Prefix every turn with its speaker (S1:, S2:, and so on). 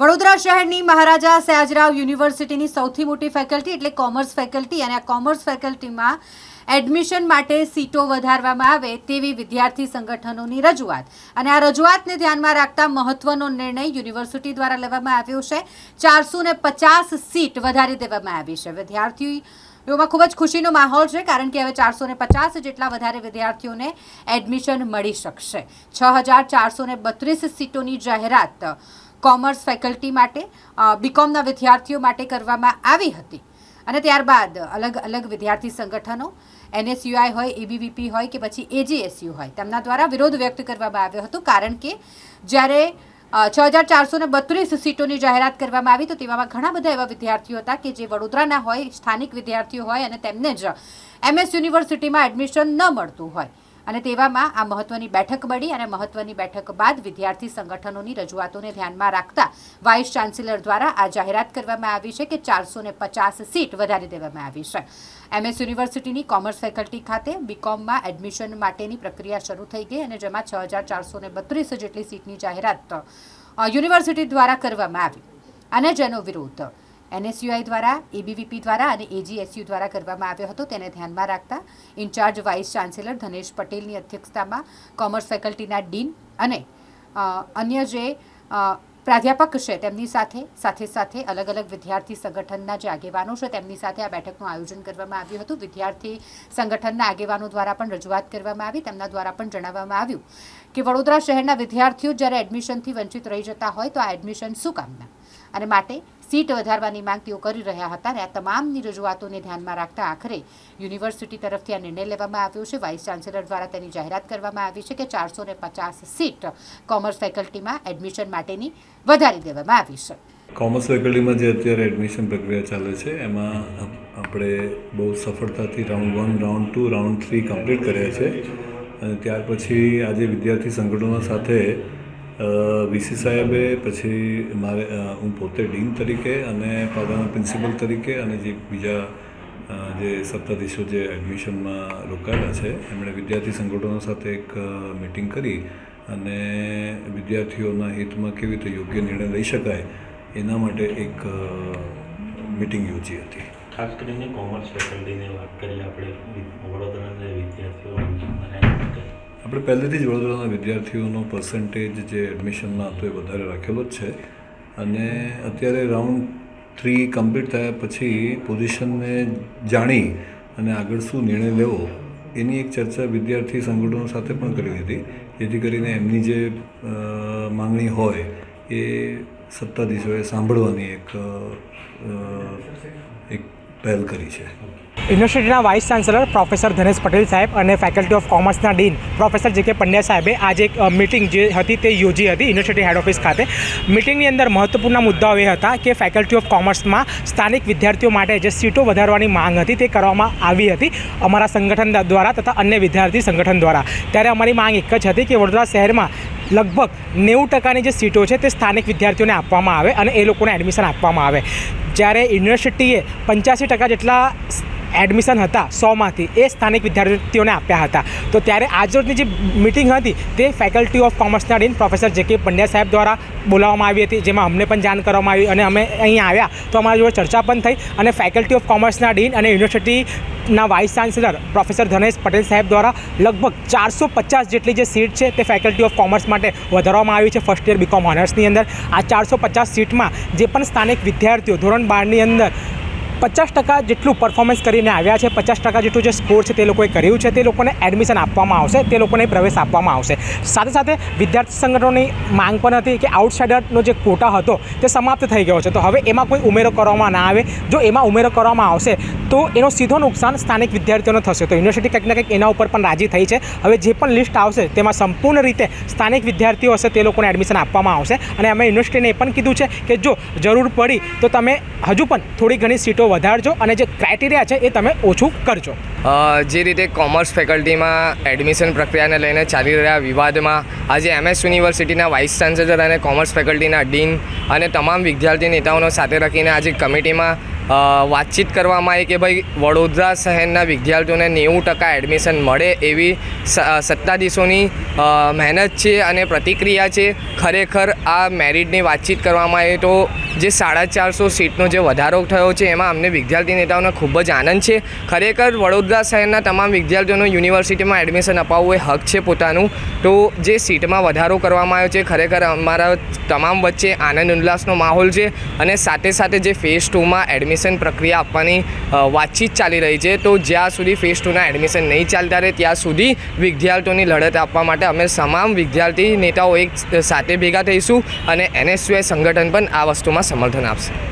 S1: વડોદરા શહેરની મહારાજા સયાજરાવ યુનિવર્સિટીની સૌથી મોટી ફેકલ્ટી એટલે કોમર્સ ફેકલ્ટી અને આ કોમર્સ ફેકલ્ટીમાં એડમિશન માટે સીટો વધારવામાં આવે તેવી વિદ્યાર્થી સંગઠનોની રજૂઆત. અને આ રજૂઆતને ધ્યાનમાં રાખતા મહત્વનો નિર્ણય યુનિવર્સિટી દ્વારા લેવામાં આવ્યો છે. ચારસો પચાસ સીટ વધારી દેવામાં આવી છે. વિદ્યાર્થીઓમાં ખૂબ જ ખુશીનો માહોલ છે, કારણ કે હવે ચારસો પચાસ જેટલા વધારે વિદ્યાર્થીઓને એડમિશન મળી શકશે. છ હજાર ચારસો બત્રીસ સીટોની જાહેરાત કોમર્સ ફેકલ્ટી માટે બીકોમના વિદ્યાર્થીઓ માટે કરવામાં આવી હતી. અને ત્યારબાદ અલગ અલગ વિદ્યાર્થી સંગઠનો એનએસયુઆઈ હોય એબીવીપી હોય કે પછી એજીએસયુ હોય, તેમના દ્વારા વિરોધ વ્યક્ત કરવામાં આવ્યો હતો. કારણ કે જ્યારે છ હજાર ચારસો બત્રીસ સીટોની જાહેરાત કરવામાં આવી, તો તેવામાં ઘણા બધા એવા વિદ્યાર્થીઓ હતા કે જે વડોદરાના હોય, સ્થાનિક વિદ્યાર્થીઓ હોય અને તેમને જ એમએસ યુનિવર્સિટીમાં એડમિશન ન મળતું હોય. અને તેવામાં આ મહત્વની બેઠક મળી અને મહત્વની બેઠક બાદ વિદ્યાર્થી સંગઠનોની રજૂઆતોને ધ્યાનમાં રાખતા વાઇસ ચાન્સેલર દ્વારા આ જાહેરાત કરવામાં આવી છે કે ચારસો પચાસ સીટ વધારી દેવામાં આવી છે. એમએસ યુનિવર્સિટીની કોમર્સ ફેકલ્ટી ખાતે બીકોમમાં એડમિશન માટેની પ્રક્રિયા શરૂ થઈ ગઈ અને જેમાં છ હજાર ચારસો બત્રીસ જેટલી સીટની જાહેરાત યુનિવર્સિટી દ્વારા કરવામાં આવી અને જેનો વિરોધ એનએસયુઆઈ દ્વારા એબીવીપી દ્વારા અને એજીએસયુ દ્વારા કરવામાં આવ્યો હતો. તેને ધ્યાનમાં રાખતા ઇન્ચાર્જ વાઇસ ચાન્સેલર ધનેશ પટેલની અધ્યક્ષતામાં કોમર્સ ફેકલ્ટીના ડીન અને અન્ય જે પ્રાધ્યાપક છે તેમની સાથે સાથે સાથે અલગ અલગ વિદ્યાર્થી સંગઠનના જે આગેવાનો છે તેમની સાથે આ બેઠકનું આયોજન કરવામાં આવ્યું હતું. વિદ્યાર્થી સંગઠનના આગેવાનો દ્વારા પણ રજૂઆત કરવામાં આવી. તેમના દ્વારા પણ જણાવવામાં આવ્યું કે વડોદરા શહેરના વિદ્યાર્થીઓ જ્યારે એડમિશનથી વંચિત રહી જતા હોય તો આ એડમિશન શું કામના? અને માટે સીટ વધારવાની માંગ તેઓ કરી રહ્યા હતા અને આ તમામની રજૂઆતોને ધ્યાનમાં રાખતા આખરે યુનિવર્સિટી તરફથી આ નિર્ણય લેવામાં આવ્યો છે. વાઇસ ચાન્સેલર દ્વારા તેની જાહેરાત કરવામાં આવી છે કે ચારસો પચાસ સીટ કોમર્સ ફેકલ્ટીમાં એડમિશન માટેની વધારી દેવામાં આવી છે.
S2: કોમર્સ ફેકલ્ટીમાં જે અત્યારે એડમિશન પ્રક્રિયા ચાલે છે, એમાં આપણે બહુ સફળતાથી round one, round two, round three complete કર્યા છે. અને ત્યાર પછી આજે વિદ્યાર્થી સંગઠનો સાથે વીસી સાહેબે પછી મારે હું પોતે ડીન તરીકે અને પાદાના પ્રિન્સિપલ તરીકે અને જે બીજા જે સત્તાધીશો જે એડમિશનમાં રોકાયેલા છે, એમણે વિદ્યાર્થી સંગઠનો સાથે એક મિટિંગ કરી અને વિદ્યાર્થીઓના હિતમાં કેવી રીતે યોગ્ય નિર્ણય લઈ શકાય એના માટે એક મિટિંગ યોજી હતી.
S3: ખાસ કરીને કોમર્સ ફેકલ્ટીની વાત કરીએ આપણે વડોદરાના વિદ્યાર્થીઓ
S2: આપણે પહેલેથી જ વડોદરાના વિદ્યાર્થીઓનો પર્સન્ટેજ જે એડમિશનમાં હતો એ વધારે રાખેલો જ છે. અને અત્યારે રાઉન્ડ થ્રી કમ્પ્લીટ થયા પછી પોઝિશનને જાણી અને આગળ શું નિર્ણય લેવો, એની એક ચર્ચા વિદ્યાર્થી સંગઠનો સાથે પણ કરી હતી. જેથી કરીને એમની જે માંગણી હોય એ સત્તાધીશોએ સાંભળવાની એક એક પહેલ કરી છે.
S4: યુનિવર્સિટીના vice chancellor professor Dhanesh Patel સાહેબ અને faculty of કોમર્સના dean professor J K Pandya સાહેબે આજે એક મિટિંગ જે હતી તે યોજી હતી યુનિવર્સિટી હેડ ઓફિસ ખાતે. મિટિંગની અંદર મહત્વપૂર્ણ મુદ્દાઓ એ હતા કે ફેકલ્ટી ઓફ કોમર્સમાં સ્થાનિક વિદ્યાર્થીઓ માટે જે સીટો વધારવાની માંગ હતી તે કરવામાં આવી હતી અમારા સંગઠન દ્વારા તથા અન્ય વિદ્યાર્થી સંગઠન દ્વારા. ત્યારે અમારી માંગ એક જ હતી કે વડોદરા શહેરમાં લગભગ નેવું ટકાની જે સીટો છે તે સ્થાનિક વિદ્યાર્થીઓને આપવામાં આવે અને એ લોકોને એડમિશન આપવામાં આવે. જ્યારે યુનિવર્સિટીએ પંચ્યાસી ટકા જેટલા એડમિશન હતા સોમાંથી એ સ્થાનિક વિદ્યાર્થીઓને આપ્યા હતા. તો ત્યારે આજરોજની જે મિટિંગ હતી તે faculty of કોમર્સના dean professor J K Pandya સાહેબ દ્વારા બોલાવવામાં આવી હતી, જેમાં અમને પણ જાણ કરવામાં આવી અને અમે અહીં આવ્યા. તો અમારા જોડે ચર્ચા પણ થઈ અને ફેકલ્ટી ઓફ કોમર્સના ડીન અને યુનિવર્સિટીના vice chancellor professor Dhanesh Patel સાહેબ દ્વારા લગભગ ચારસો પચાસ જેટલી જે સીટ છે તે ફેકલ્ટી ઓફ કોમર્સ માટે વધારવામાં આવી છે ફર્સ્ટ યર બીકોમ ઓનર્સની અંદર. આ ચારસો પચાસ સીટમાં જે પણ સ્થાનિક વિદ્યાર્થીઓ ધોરણ બારની અંદર પચાસ ટકા જેટલું પરફોર્મન્સ કરીને આવ્યા છે, પચાસ ટકા જેટલું જે સ્કોર છે તે લોકોએ કર્યું છે, તે લોકોને એડમિશન આપવામાં આવશે, તે લોકોને પ્રવેશ આપવામાં આવશે. સાથે સાથે વિદ્યાર્થી સંગઠનોની માંગ પણ હતી કે આઉટસાઇડરનો જે કોટા હતો તે સમાપ્ત થઈ ગયો છે. તો હવે એમાં કોઈ ઉમેરો કરવામાં ના આવે. જો એમાં ઉમેરો કરવામાં આવશે, તો એનો સીધો નુકસાન સ્થાનિક વિદ્યાર્થીઓને થશે. તો યુનિવર્સિટી કંઈક ને કંઈક એના ઉપર પણ રાજી થઈ છે. હવે જે પણ લિસ્ટ આવશે, તેમાં સંપૂર્ણ રીતે સ્થાનિક વિદ્યાર્થીઓ હશે તે લોકોને એડમિશન આપવામાં આવશે. અને અમે યુનિવર્સિટીને એ પણ કીધું છે કે જો જરૂર પડી, તો તમે હજુ પણ થોડી ઘણી સીટો વધારજો અને જે ક્રાઇટેરિયા છે એ તમે ઓછું કરજો.
S5: જે રીતે કોમર્સ ફેકલ્ટીમાં એડમિશન પ્રક્રિયાને લઈને ચાલી રહ્યા વિવાદમાં, આજે એમએસ યુનિવર્સિટીના વાઇસ ચાન્સેલર અને કોમર્સ ફેકલ્ટીના ડીન અને તમામ વિદ્યાર્થી નેતાઓનો સાથે રાખીને આજે કમિટીમાં વાતચીત કરવામાં આવી કે ભાઈ, વડોદરા શહેરના વિદ્યાર્થીઓને નેવું ટકા એડમિશન મળે એવી સત્તાધીશોની મહેનત છે અને પ્રતિક્રિયા છે. ખરેખર આ મેરિટની વાતચીત કરવામાં આવે તો જે સાડા ચારસો સીટનો જે વધારો થયો છે, એમાં અમને વિદ્યાર્થી નેતાઓને ખૂબ જ આનંદ છે. ખરેખર વડોદરા શહેરના તમામ વિદ્યાર્થીઓનો યુનિવર્સિટીમાં એડમિશન અપાવવું એ હક છે પોતાનું. તો જે સીટમાં વધારો કરવામાં આવ્યો છે, ખરેખર અમારા તમામ વચ્ચે આનંદ ઉલ્લાસનો માહોલ છે અને સાથે સાથે જે ફેઝ ટુમાં એડમિશન પ્રક્રિયા આપવાની વાતચીત ચાલી રહી છે. તો જ્યાં સુધી ફેઝ ટુના એડમિશન નહીં ચાલતા રહે, ત્યાં સુધી વિદ્યાર્થીઓની લડત આપવા માટે અમે તમામ વિદ્યાર્થી નેતાઓ એક સાથે ભેગા થઈશું અને એનએસયુઆઈ સંગઠન પણ આ વસ્તુમાં સમર્થન આપશે